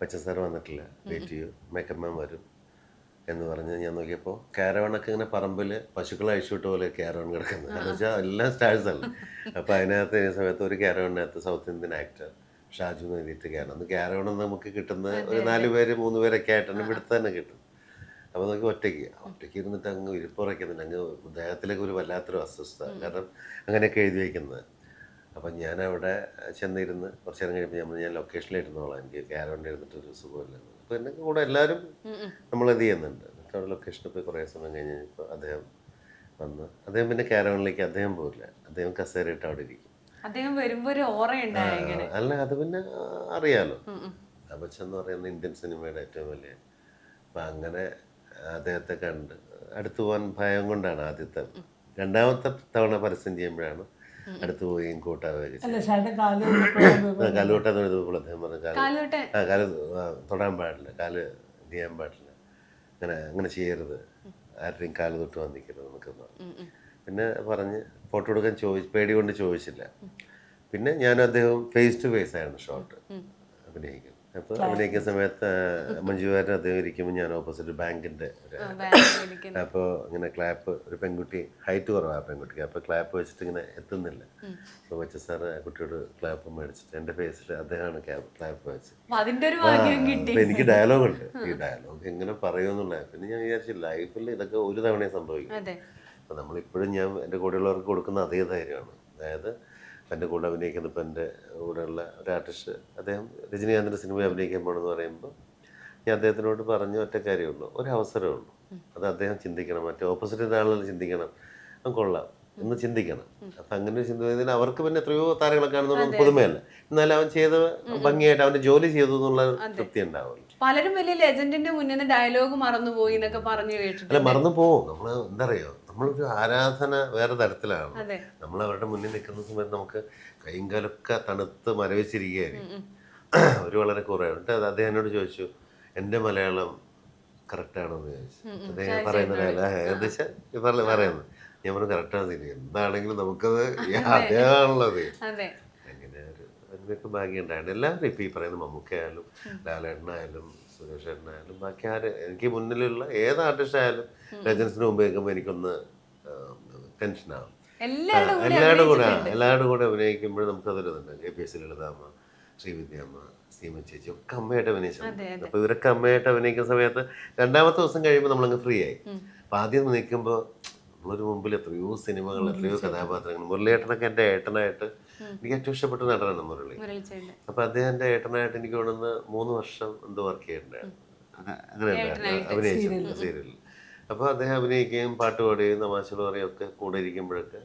പച്ച സാർ വന്നിട്ടില്ല. വെയിറ്റ് ചെയ്യൂ. മേക്കപ്പ് മാൻ വരും. എന്ന് പറഞ്ഞ് ഞാൻ നോക്കിയപ്പോൾ കാരവണൊക്കെ ഇങ്ങനെ പറമ്പിൽ പശുക്കളെ അഴിച്ചുവിട്ട പോലെ കാരവൺ കിടക്കുന്നത് എന്ന് വെച്ചാൽ എല്ലാം സ്റ്റാഴ്സ് അല്ല അപ്പോൾ അതിനകത്ത് ഈ സമയത്ത് ഒരു കാരവണിനകത്ത് സൗത്ത് ഇന്ത്യൻ ആക്ടർ ഷാജു എഴുതിയിട്ട് കയറണം അന്ന് കാരവൺ നമുക്ക് കിട്ടുന്ന ഒരു നാല് പേര് മൂന്ന് പേരൊക്കെ ആയിട്ടാണ് ഇവിടുത്തെ തന്നെ കിട്ടും. അപ്പോൾ നമുക്ക് ഒറ്റയ്ക്ക് ഒറ്റയ്ക്ക് ഇരുന്നിട്ട് അങ്ങ് ഇരിപ്പുറയ്ക്കുന്നുണ്ട് അങ്ങ് ദേഹത്തിലേക്ക് ഒരു വല്ലാത്തൊരു അസ്വസ്ഥത. കാരണം അങ്ങനെയൊക്കെ എഴുതി വയ്ക്കുന്നത് അപ്പം ഞാനവിടെ ചെന്നിരുന്ന് കുറച്ച് നേരം കഴിയുമ്പോൾ നമ്മൾ ഞാൻ ലൊക്കേഷനിലിരുന്നോളാം എനിക്ക് ക്യാരവണിൽ ഇരുന്നിട്ട് ഒരു സുഖമില്ല. അപ്പോൾ എന്റെ കൂടെ എല്ലാവരും നമ്മൾ എന്ത് ചെയ്യുന്നുണ്ട്. എന്നിട്ട് അവിടെ ലൊക്കേഷനിൽ പോയി കുറേ സമയം കഴിഞ്ഞ് കഴിഞ്ഞപ്പോൾ അദ്ദേഹം വന്ന് അദ്ദേഹം പിന്നെ ക്യാരവണിലേക്ക് അദ്ദേഹം പോയില്ല അദ്ദേഹം കസേരയിട്ട് അവിടെ ഇരിക്കും. അദ്ദേഹം വരുമ്പോൾ ഒരു ഓറ അല്ല അത് പിന്നെ അറിയാലോ. അബച്ചൻ എന്ന് പറയുന്ന ഇന്ത്യൻ സിനിമയുടെ ഏറ്റവും വലിയ അപ്പം അങ്ങനെ അദ്ദേഹത്തെ കണ്ട് അടുത്തു പോകാൻ ഭയം കൊണ്ടാണ് ആദ്യത്തെ രണ്ടാമത്തെ തവണ പരസ്യം ചെയ്യുമ്പോഴാണ് അടുത്ത് പോയി ആ, കാലുകൊട്ടാന്ന് എഴുതുമ്പോൾ അദ്ദേഹം പറഞ്ഞു കാൽ കാൽ തൊടാൻ പാടില്ല കാൽ ചെയ്യാൻ പാടില്ല. അങ്ങനെ അങ്ങനെ ചെയ്യരുത്. ആരുടെയും കാൽ തൊട്ട് വന്നിക്കരുത് എന്നൊക്കെ പറഞ്ഞു. പിന്നെ പറഞ്ഞ് ഫോട്ടോ എടുക്കാൻ ചോദിച്ചു പേടി കൊണ്ട് ചോദിച്ചില്ല. പിന്നെ ഞാൻ അദ്ദേഹം ഫേസ് ടു ഫേസ് ആയിരുന്നു ഷോട്ട് അഭിനയിക്കുന്നത്. അപ്പോൾ അഭിനയിക്കുന്ന സമയത്ത് മഞ്ജു വാര്യർ അദ്ദേഹം ഇരിക്കുമ്പോൾ ഞാൻ ഓപ്പോസിറ്റ് ബാങ്കിന്റെ. അപ്പോൾ ഇങ്ങനെ ക്ലാപ്പ് ഒരു പെൺകുട്ടി ഹൈറ്റ് കുറവാണ് ആ പെൺകുട്ടിക്ക്. അപ്പോൾ ക്ലാപ്പ് വെച്ചിട്ട് ഇങ്ങനെ എത്തുന്നില്ല. അപ്പോൾ വെച്ച സാറ് ആ കുട്ടിയോട് ക്ലാപ്പ് മേടിച്ചിട്ട് എന്റെ ഫേസിൽ അദ്ദേഹമാണ് ക്ലാപ്പ് വെച്ചത് അപ്പൊ അതിന്റെ ഒരു ഭാഗ്യം കിട്ടി. എനിക്ക് ഡയലോഗ് ഉണ്ട്. ഈ ഡയലോഗ് എങ്ങനെ പറയുമെന്നുള്ള പിന്നെ ഞാൻ വിചാരിച്ചു ലൈഫിൽ ഇതൊക്കെ ഒരു തവണയെ സംഭവിക്കും. അതെ. അപ്പം നമ്മളിപ്പോഴും ഞാൻ എന്റെ കൂടെയുള്ളവർക്ക് കൊടുക്കുന്ന അതേ ധൈര്യമാണ്. അതായത് എന്റെ കൂടെ അഭിനയിക്കുന്ന ഇപ്പം എന്റെ കൂടെയുള്ള ഒരു ആർട്ടിസ്റ്റ് അദ്ദേഹം രജനീകാന്തിന്റെ സിനിമ അഭിനയിക്കാൻ പോകണമെന്ന് പറയുമ്പോൾ ഞാൻ അദ്ദേഹത്തിനോട് പറഞ്ഞ ഒറ്റ കാര്യമുള്ളൂ ഒരു അവസരമേ ഉള്ളൂ. അത് അദ്ദേഹം ചിന്തിക്കണം മറ്റേ ഓപ്പോസിറ്റ് ആളുകൾ ചിന്തിക്കണം. അത് കൊള്ളാം എന്ന് ചിന്തിക്കണം. അപ്പം അങ്ങനെ ഒരു ചിന്ത അവർക്ക് പിന്നെ എത്രയോ താരങ്ങളെ കാണുന്നത് പുതുമയല്ല. എന്നാലും അവൻ ചെയ്ത ഭംഗിയായിട്ട് അവന്റെ ജോലി ചെയ്തു എന്നുള്ള തൃപ്തി ഉണ്ടാവും പലരും വലിയ ലെജൻഡിന്റെ മുന്നിൽ ഡയലോഗ് മറന്നുപോയി എന്നൊക്കെ പറഞ്ഞു കേട്ടു അല്ല മറന്നു പോവും. നമ്മൾ എന്താ അറിയോ? നമ്മളൊരു ആരാധന വേറെ തരത്തിലാണ്. നമ്മൾ അവരുടെ മുന്നിൽ നിൽക്കുന്ന സമയത്ത് നമുക്ക് കൈയും കാലൊക്കെ തണുത്ത് മരവിച്ചിരിക്കുകയായിരുന്നു ഒരു വളരെ കുറേ എന്നിട്ട് അത് അദ്ദേഹം എന്നോട് ചോദിച്ചു എന്റെ മലയാളം കറക്റ്റാണോ എന്ന് ചോദിച്ചു. അദ്ദേഹം പറയുന്ന ഡയലോഗ് ഏകദേശം പറയുന്നത്. ഞാൻ പറഞ്ഞു കറക്റ്റാണ് ശരി എന്താണെങ്കിലും നമുക്കത് അതേയാണുള്ളത് അതെ. അങ്ങനെ ഒരു അതിനൊക്കെ ഭാഗ്യം ഉണ്ടായിരുന്നു എല്ലാവരും ഇപ്പം ഈ പറയുന്ന മമ്മൂക്കയായാലും ലാലേട്ടനായാലും സുരേഷ് ഏട്ടനായാലും ബാക്കി ആര് എനിക്ക് മുന്നിലുള്ള ഏത് ആർട്ടിസ്റ്റ് ആയാലും ലെജൻസിന് മുമ്പ് കേൾക്കുമ്പോൾ എനിക്കൊന്ന് ടെൻഷനാകും എല്ലാവരുടെ കൂടെ എല്ലാവരുടെ കൂടെ അഭിനയിക്കുമ്പോൾ നമുക്കതൊരു ഇതുണ്ട്. K P S Lalithamma Srividyamma Seema ചേച്ചി ഒക്കെ അമ്മയായിട്ട് അഭിനയിച്ചത് അപ്പോൾ ഇവരൊക്കെ അമ്മയായിട്ട് അഭിനയിക്കുന്ന സമയത്ത് രണ്ടാമത്തെ ദിവസം കഴിയുമ്പോൾ നമ്മളങ്ങ് ഫ്രീ ആയി. അപ്പം ആദ്യം നിൽക്കുമ്പോൾ നമ്മളൊരു മുമ്പിൽ എത്രയോ സിനിമകൾ എത്രയോ കഥാപാത്രങ്ങൾ. മുരളിയേട്ടനൊക്കെ എന്റെ ഏട്ടനായിട്ട് എനിക്ക് ഏറ്റവും ഇഷ്ടപ്പെട്ട നടനാണ് മുരളി. അപ്പൊ അദ്ദേഹത്തിന്റെ ഏട്ടനായിട്ട് എനിക്ക് തോന്നുന്ന മൂന്ന് വർഷം എന്തോ വർക്ക് ചെയ്തിട്ടുണ്ടായിരുന്നു അങ്ങനെയല്ല അഭിനയിച്ചു. സീരിയലിൽ അപ്പോൾ അദ്ദേഹം അഭിനയിക്കുകയും പാട്ട് പാടുകയും തമാശകൾ പറയുകയും ഒക്കെ കൂടെ ഇരിക്കുമ്പോഴൊക്കെ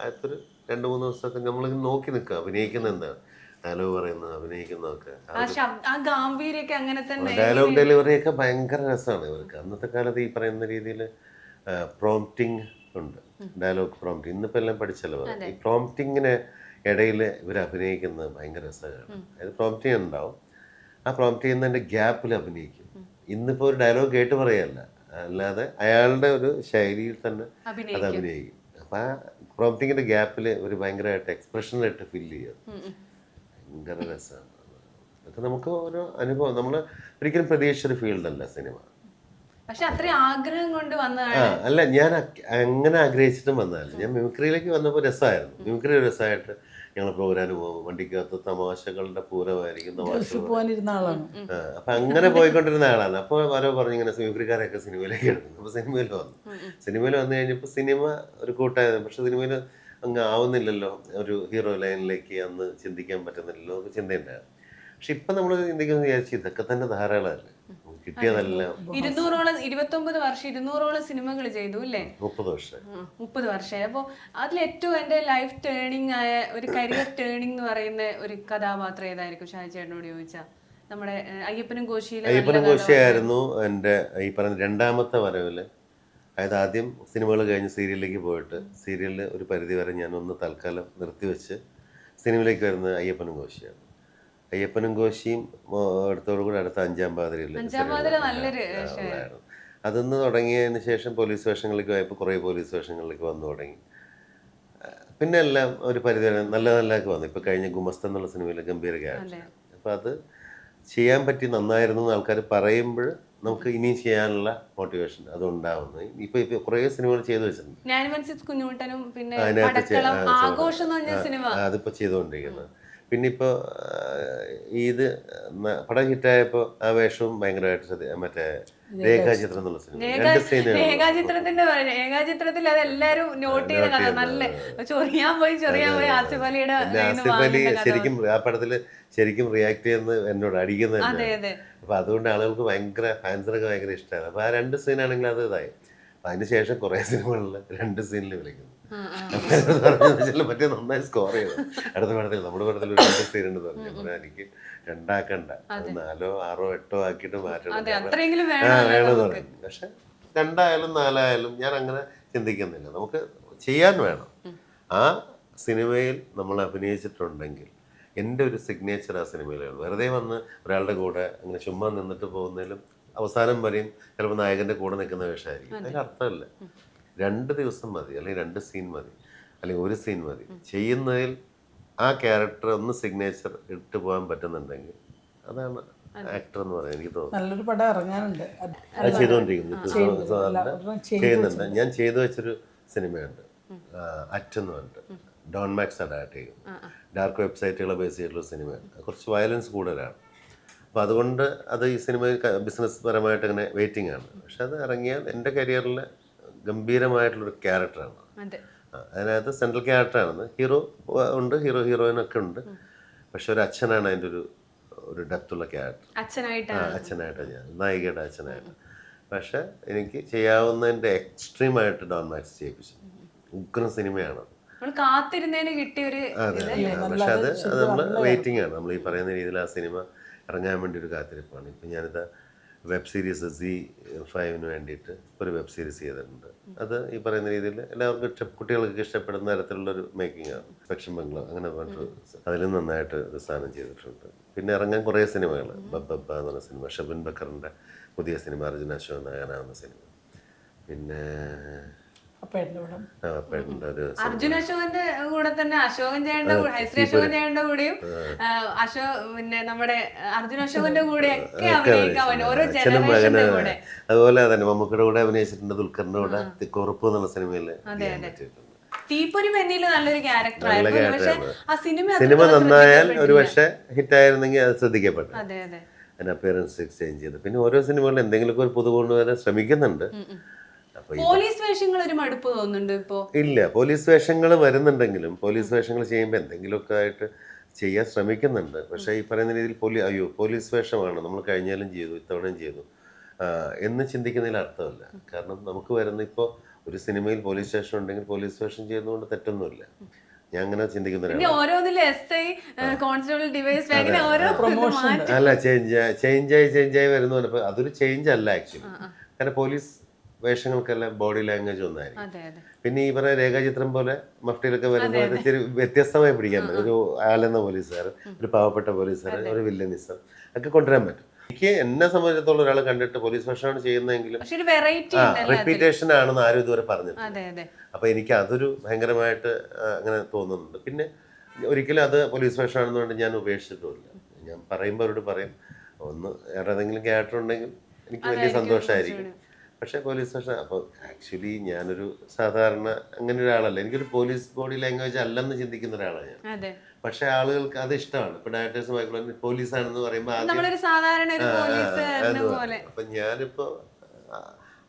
ആദ്യത്തൊരു രണ്ട് മൂന്ന് ദിവസമൊക്കെ നമ്മൾ നോക്കി നിൽക്കുക. അഭിനയിക്കുന്ന എന്താണ് ഡയലോഗ് പറയുന്നത് അഭിനയിക്കുന്നതൊക്കെ. ഡയലോഗ് ഡെലിവറി ഒക്കെ ഭയങ്കര രസമാണ് ഇവർക്ക്. അന്നത്തെ കാലത്ത് ഈ പറയുന്ന രീതിയിൽ പ്രോംപ്റ്റിംഗ് ഉണ്ട്. ഡയലോഗ് പ്രോംപ്റ്റിംഗ് ഇന്നിപ്പോൾ എല്ലാം പഠിച്ചല്ലോ. ഈ പ്രോംപ്റ്റിങ്ങിന് ഇടയിൽ ഇവർ അഭിനയിക്കുന്നത് ഭയങ്കര രസമാണ് അതായത് പ്രോംപ്റ്റിംഗ് ചെയ്യുന്നുണ്ടാവും. ആ പ്രോംപ്റ്റ് ചെയ്യുന്നതിന്റെ ഗ്യാപ്പിൽ അഭിനയിക്കും. ഇന്നിപ്പോൾ ഒരു ഡയലോഗ് കേട്ട് പറയല്ല. അല്ലാതെ അയാളുടെ ഒരു ശൈലിയിൽ തന്നെ അത് അഭിനയിക്കും. അപ്പം ആ പ്രോംപ്റ്റിങ്ങിന്റെ ഗ്യാപ്പിൽ ഒരു ഭയങ്കരമായിട്ട് എക്സ്പ്രഷനായിട്ട് ഫീൽ ചെയ്യും. ഭയങ്കര രസമാണ്. അതൊക്കെ നമുക്ക് ഒരു അനുഭവം. നമ്മൾ ഒരിക്കലും പ്രതീക്ഷിച്ചൊരു ഫീൽഡല്ല സിനിമ. പക്ഷെ അത്രയും ആഗ്രഹം കൊണ്ട് വന്നതാണ്. അല്ല ഞാൻ അങ്ങനെ ആഗ്രഹിച്ചിട്ടും വന്നതല്ല. ഞാൻ മിമിക്രിയിലേക്ക് വന്നപ്പോൾ രസമായിരുന്നു. മിമിക്രി രസമായിട്ട് ഞങ്ങൾ പ്രോഗ്രാമിന് പോകും. വണ്ടിക്കകത്ത് തമാശകളുടെ പൂരമായിരിക്കും തമാശ അപ്പൊ അങ്ങനെ പോയിക്കൊണ്ടിരുന്ന ആളാണ്. അപ്പൊ ആരോ പറഞ്ഞു ഇങ്ങനെ മിമിക്രിക്കാരെയൊക്കെ സിനിമയിലേക്ക് എടുക്കുന്നു അപ്പൊ സിനിമയിൽ വന്നു. സിനിമയിൽ വന്നു കഴിഞ്ഞപ്പോൾ സിനിമ ഒരു കൂട്ടായത്. പക്ഷെ സിനിമയിൽ അങ്ങ് ആവുന്നില്ലല്ലോ. ഒരു ഹീറോ ലൈനിലേക്ക് അന്ന് ചിന്തിക്കാൻ പറ്റുന്നില്ലല്ലോ. എന്നൊക്കെ ചിന്തയുണ്ടായിരുന്നു. പക്ഷെ ഇപ്പം നമ്മൾ ചിന്തിക്കുന്നത് വിചാരിച്ചു ഇതൊക്കെ തന്നെ ധാരാളമല്ലേ? കിട്ടിയതെല്ലാം. ഇരുന്നൂറോളം ഇരുപത്തൊമ്പത് വർഷം ഇരുന്നൂറോളം സിനിമകൾ ചെയ്തു അല്ലേ? മുപ്പത് വർഷം മുപ്പത് വർഷം അപ്പോൾ അതിൽ ഏറ്റവും എന്റെ ലൈഫ് ടേണിംഗ് ആയ ഒരു കരിയർ ടേണിംഗ് എന്ന് പറയുന്ന ഒരു കഥാപാത്രം ഏതായിരിക്കും ഷാജി ചേട്ടനോട് ചോദിച്ചാൽ നമ്മുടെ അയ്യപ്പനും കോശിയിലെ അയ്യപ്പനും കോശിയായിരുന്നു കോശയായിരുന്നു എന്റെ ഈ പറഞ്ഞ രണ്ടാമത്തെ വരവിൽ. അതായത് ആദ്യം സിനിമകൾ കഴിഞ്ഞ് സീരിയലിലേക്ക് പോയിട്ട് സീരിയലിൽ ഒരു പരിധി വരെ ഞാൻ ഒന്ന് തൽക്കാലം നിർത്തിവെച്ച് സിനിമയിലേക്ക് വരുന്നത് അയ്യപ്പനും കോശിയാണ്. അയ്യപ്പനും കോശിയും അടുത്തോടു കൂടി അടുത്ത അഞ്ചാം പാതിരയിൽ അതൊന്ന് തുടങ്ങിയതിന് ശേഷം പോലീസ് വേഷങ്ങളിലേക്ക് പോയപ്പോൾ കുറേ പോലീസ് വേഷങ്ങളിലേക്ക് വന്നു തുടങ്ങി. പിന്നെ എല്ലാം ഒരു പരിധി നല്ല നല്ലതൊക്കെ വന്നു. ഇപ്പോൾ കഴിഞ്ഞ ഗുമസ്ത എന്നുള്ള സിനിമയിൽ ഗംഭീര ക്യാരക്ടർ അപ്പോൾ അത് ചെയ്യാൻ പറ്റി നന്നായിരുന്നു എന്ന് ആൾക്കാർ പറയുമ്പോൾ നമുക്ക് ഇനിയും ചെയ്യാനുള്ള മോട്ടിവേഷൻ അത് ഉണ്ടാവുന്നു ഇപ്പൊ ഇപ്പൊ കുറേ സിനിമകൾ ചെയ്തു വെച്ചിട്ടുണ്ട്. അതിനകത്ത് അതിപ്പോ ചെയ്തുകൊണ്ടിരിക്കുന്നത് പിന്നെ ഇപ്പോൾ ഇത് പടം ഹിറ്റായപ്പോൾ ആ വേഷവും ഭയങ്കരമായിട്ട് ശ്രദ്ധ- മറ്റേ രേഖാചിത്രം എന്നുള്ള സിനിമ രണ്ട് സീനുകൾ ഏകാചിത്രത്തിന്റെ ഏകാചിത്രത്തിൽ അത് എല്ലാരും നോട്ട് ചെയ്ത കഥ നല്ല ചൊറിയാൻ പോയി ചൊറിയാൻ പോയി. ആസിഫ് അലിയുടെ ആസിഫ് അലി ശരിക്കും ആ പടത്തിൽ ശരിക്കും റിയാക്ട് ചെയ്യുന്ന എന്നോട് അടിക്കുന്നത് അപ്പൊ അതുകൊണ്ട് ആളുകൾക്ക് ഭയങ്കര ഫാൻസിനൊക്കെ ഭയങ്കര ഇഷ്ടമാണ് അപ്പൊ ആ രണ്ട് സീനാണെങ്കിൽ അത് ഇതായി. അതിനുശേഷം കുറെ സിനിമകളിൽ രണ്ട് സീനിൽ വിളിക്കുന്നു. മറ്റേ നന്നായി സ്കോർ ചെയ്തു. അടുത്ത പടത്തിൽ നമ്മുടെ പടത്തിൽ ഒരു രണ്ട് സീൻ ഉണ്ട് പറഞ്ഞു. ഞാൻ എനിക്ക് രണ്ടാക്കണ്ട. നാലോ ആറോ എട്ടോ ആക്കിട്ട് മാറ്റണം. വേണമെന്ന് പറഞ്ഞു. പക്ഷെ രണ്ടായാലും നാലായാലും ഞാൻ അങ്ങനെ ചിന്തിക്കുന്നില്ല. നമുക്ക് ചെയ്യാൻ വേണം. ആ സിനിമയിൽ നമ്മൾ അഭിനയിച്ചിട്ടുണ്ടെങ്കിൽ എന്റെ ഒരു സിഗ്നേച്ചർ ആ സിനിമയിലാണ് വെറുതെ വന്ന് ഒരാളുടെ കൂടെ അങ്ങനെ ചുമ്മാ നിന്നിട്ട് പോകുന്നതിലും അവസാനം വരെയും ചിലപ്പോൾ നായകന്റെ കൂടെ നിൽക്കുന്ന വേഷമായിരിക്കും. അതിന് അർത്ഥമില്ല രണ്ട് ദിവസം മതി അല്ലെങ്കിൽ രണ്ട് സീൻ മതി അല്ലെങ്കിൽ ഒരു സീൻ മതി. ചെയ്യുന്നതിൽ ആ ക്യാരക്ടർ ഒന്ന് സിഗ്നേച്ചർ ഇട്ട് പോകാൻ പറ്റുന്നുണ്ടെങ്കിൽ അതാണ് ആക്ടർ എന്ന് പറയുന്നത് എനിക്ക് തോന്നുന്നു നല്ലൊരു പടം ഇറങ്ങാനുണ്ട്. അത് ചെയ്തുകൊണ്ടിരിക്കുന്നു. ചെയ്യുന്നുണ്ട്. ഞാൻ ചെയ്തു വെച്ചൊരു സിനിമയുണ്ട്. അറ്റെന്ന് പറഞ്ഞിട്ട് ഡോൺ മാക്സ് അഡാപ്റ്റ് ചെയ്യും ഡാർക്ക് വെബ്സൈറ്റുകളെ ബേസ് ചെയ്തിട്ടുള്ള സിനിമയാണ്. കുറച്ച് വയലൻസ് കൂടുതലാണ്. അപ്പോൾ അതുകൊണ്ട് അത് ഈ സിനിമ ബിസിനസ് പരമായിട്ട് അങ്ങനെ വെയിറ്റിംഗ് ആണ്. പക്ഷെ അത് ഇറങ്ങിയാൽ എന്റെ കരിയറിൽ ഗംഭീരമായിട്ടുള്ളൊരു ക്യാരക്ടറാണ്. അതിനകത്ത് സെൻട്രൽ ക്യാരക്ടറാണെന്ന്. ഹീറോ ഉണ്ട് ഹീറോ ഹീറോയിനൊക്കെ ഉണ്ട്. പക്ഷെ ഒരു അച്ഛനാണ് അതിന്റെ ഒരു ഒരു ഡെപ്തുള്ള ക്യാരക്ടർ. അച്ഛനായിട്ട് അച്ഛനായിട്ടാണ് അച്ഛനായിട്ടാണ് ഞാൻ. നായികയുടെ അച്ഛനായിട്ട്. പക്ഷെ എനിക്ക് ചെയ്യാവുന്നതിന്റെ എക്സ്ട്രീമായിട്ട് ഡോൺ മാക്സ് ചെയ്യിപ്പിച്ചു. ഉഗ്രൻ സിനിമയാണ്. നമ്മൾ കാത്തിരുന്നതിന് കിട്ടിയ ഒരു പക്ഷെ അത് അത് നമ്മൾ വെയിറ്റിംഗ് ആണ് നമ്മൾ ഈ പറയുന്ന രീതിയിൽ ആ സിനിമ ഇറങ്ങാൻ വേണ്ടി ഒരു കാത്തിരിപ്പാണ്. ഇപ്പം ഞാനിത് വെബ് സീരീസ് സി ഫൈവിന് വേണ്ടിയിട്ട് ഒരു വെബ് സീരീസ് ചെയ്തിട്ടുണ്ട്. അത് ഈ പറയുന്ന രീതിയിൽ എല്ലാവർക്കും ഇഷ്ട കുട്ടികൾക്ക് ഇഷ്ടപ്പെടുന്ന തരത്തിലുള്ള ഒരു മേക്കിംഗ് ആണ് ഫെക്ഷൻ ബംഗ്ലോ അങ്ങനെ പറഞ്ഞിട്ട് അതിലും നന്നായിട്ട് ഒരു സ്ഥാനം ചെയ്തിട്ടുണ്ട്. പിന്നെ ഇറങ്ങാൻ കുറേ സിനിമകൾ. ബബ്ബ എന്ന് പറഞ്ഞ സിനിമ ഷബിൻ ബക്കറിന്റെ പുതിയ സിനിമ അർജുന അശോക് നായകനാവുന്ന സിനിമ. പിന്നെ അർജുൻ അശോകന്റെ കൂടെ തന്നെ അശോകൻ ജയന്റെ ഹൈശ്രീ അശോകൻ ജയന്റെ കൂടെയും അശോ പിന്നെ നമ്മുടെ അർജുൻ അശോകന്റെ കൂടെ ഒക്കെ അഭിനയിക്കാൻ ഓരോ അച്ഛനും ജനറേഷന്റെ കൂടെ. അതുപോലെ തന്നെ മമ്മൂക്കയുടെ കൂടെ അഭിനയിച്ചിട്ടുണ്ട് ദുൽഖറിന്റെ കൂടെ. തിക്കുറപ്പ് എന്നുള്ള സിനിമയിൽ തീപ്പൊരി നല്ലൊരു ക്യാരക്ടർ ആയിരുന്നു. പക്ഷെ ആ സിനിമ സിനിമ നന്നായാൽ ഒരു പക്ഷെ ഹിറ്റായിരുന്നെങ്കിൽ അത് ശ്രദ്ധിക്കപ്പെട്ടു. അതെ അതെ. അതിന് അപ്പിയറൻസ് എക്സ്ചേഞ്ച് ചെയ്ത്. പിന്നെ ഓരോ സിനിമകളിൽ എന്തെങ്കിലുമൊക്കെ ഒരു പുതു കൊണ്ടുവരാൻ ശ്രമിക്കുന്നുണ്ട്. പോലീസ് വേഷങ്ങൾ ഒരു മടുപ്പ് തോന്നുന്നുണ്ട് ഇപ്പോ. ഇല്ല പോലീസ് വേഷങ്ങൾ വരുന്നുണ്ടെങ്കിലും പോലീസ് വേഷങ്ങൾ ചെയ്യുമ്പോൾ എന്തെങ്കിലുമൊക്കെ ആയിട്ട് ചെയ്യാൻ ശ്രമിക്കുന്നുണ്ട്. പക്ഷേ ഈ പറയുന്ന രീതിയിൽ പോലീ അയ്യോ പോലീസ് വേഷമാണ്. നമ്മൾ കഴിഞ്ഞാലും ചെയ്തു ഇത്തവണയും ചെയ്തു. എന്ന് ചിന്തിക്കുന്നതിൽ അർത്ഥമില്ല. കാരണം നമുക്ക് വരുന്ന ഇപ്പോൾ ഒരു സിനിമയിൽ പോലീസ് സ്റ്റേഷൻ ഉണ്ടെങ്കിൽ പോലീസ് സ്റ്റേഷൻ ചെയ്യുന്നതുകൊണ്ട് തെറ്റൊന്നുമില്ല. ഞാൻ അങ്ങനെ ചിന്തിക്കുന്ന പിന്നെ ഒരാളാണ് ഓരോന്നിലും എസ് കോൺസ്റ്റബിൾ ഡിവൈസ് അങ്ങനെ ഓരോ മാറ്റി. അല്ല ചേഞ്ച് ചേഞ്ചായി ചേഞ്ചായി വരുന്ന പോലെ ഇപ്പൊ അതൊരു ചേഞ്ച് അല്ല ആക്ച്വലി കാരണം പോലീസ് വേഷങ്ങൾക്കെല്ലാം ബോഡി ലാംഗ്വേജ് ഒന്നായിരിക്കും. പിന്നെ ഈ പറഞ്ഞ രേഖാചിത്രം പോലെ മഫ്റ്റിയിലൊക്കെ വരുമ്പോൾ ഇച്ചിരി ഇത്തിരി വ്യത്യസ്തമായി പിടിക്കാൻ പറ്റും. ഒരു ആലെന്ന പോലീസുകാർ ഒരു പാവപ്പെട്ട പോലീസുകാർ ഒരു വില്ലനിസം ഒക്കെ കൊണ്ടുവരാൻ പറ്റും. എനിക്ക് എന്നെ സംബന്ധിച്ചിടത്തോളം ഒരാൾ കണ്ടിട്ട് പോലീസ് വേഷമാണ് ചെയ്യുന്നതെങ്കിലും. റെപ്യൂട്ടേഷൻ ആണെന്ന് ആരും ഇതുവരെ പറഞ്ഞിട്ടില്ല. അപ്പൊ എനിക്ക് അതൊരു ഭയങ്കരമായിട്ട് അങ്ങനെ തോന്നുന്നുണ്ട്. പിന്നെ ഒരിക്കലും അത് പോലീസ് വേഷമാണെന്നുകൊണ്ട് ഞാൻ ഉപേക്ഷിച്ചിട്ടുമില്ല. ഞാൻ പറയുമ്പോൾ അവരോട് പറയും ഒന്ന് വേറെ ഏതെങ്കിലും ക്യാരക്ടർ ഉണ്ടെങ്കിൽ എനിക്ക് വലിയ സന്തോഷമായിരിക്കും. പക്ഷേ പോലീസ് സ്റ്റേഷൻ അപ്പോൾ ആക്ച്വലി ഞാനൊരു സാധാരണ അങ്ങനെ ഒരാളല്ല എനിക്കൊരു പോലീസ് ബോഡി ലാംഗ്വേജ് അല്ലെന്ന് ചിന്തിക്കുന്ന ഒരാളാണ് ഞാൻ. പക്ഷേ ആളുകൾക്ക് അത് ഇഷ്ടമാണ്. ഇപ്പൊ ഡയറക്ടേഴ്സ് മൈക്കിൾ പോലീസാണെന്ന് പറയുമ്പോൾ ആദ്യം നമ്മളൊരു സാധാരണ ഒരു ആ, ആ, പോലീസുകാരനെ എന്ന് പോലെ. പറയും. അപ്പൊ ഞാനിപ്പോ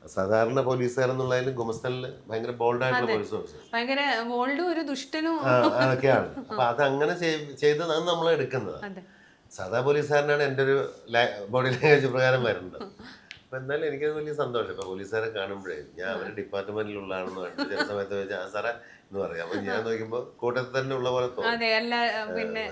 സാധാരണ പോലീസുകാരെന്നുള്ളതിലും ഗുമസ്തലിൽ ഭയങ്കര ബോൾഡായിട്ടുള്ള പോലീസ് ഓഫീസർ ഭയങ്കര ബോൾഡ് ഒരു ദുഷ്ടനും. അതൊക്കെയാണ് അപ്പൊ അത് അങ്ങനെ ചെയ്തതാണ് നമ്മൾ എടുക്കുന്നത്. സാധാ പോലീസുകാരനാണ് എന്റെ ഒരു ബോഡി ലാംഗ്വേജ് പ്രകാരം വരുന്നത്. അപ്പം എന്നാലും എനിക്കത് വലിയ സന്തോഷം. ഇപ്പൊ പോലീസുകാരെ കാണുമ്പോഴേ ഞാൻ അവരുടെ ഡിപ്പാർട്ട്മെന്റിലുള്ളതാണെന്ന് കണ്ടു. ചില സമയത്ത് വെച്ചാൽ ആ സാറേ എന്ന് പറയാം. അപ്പൊ ഞാൻ നോക്കുമ്പോൾ കൂട്ടത്തിൽ തന്നെ ഉള്ള പോലെ തോന്നും. പിന്നെ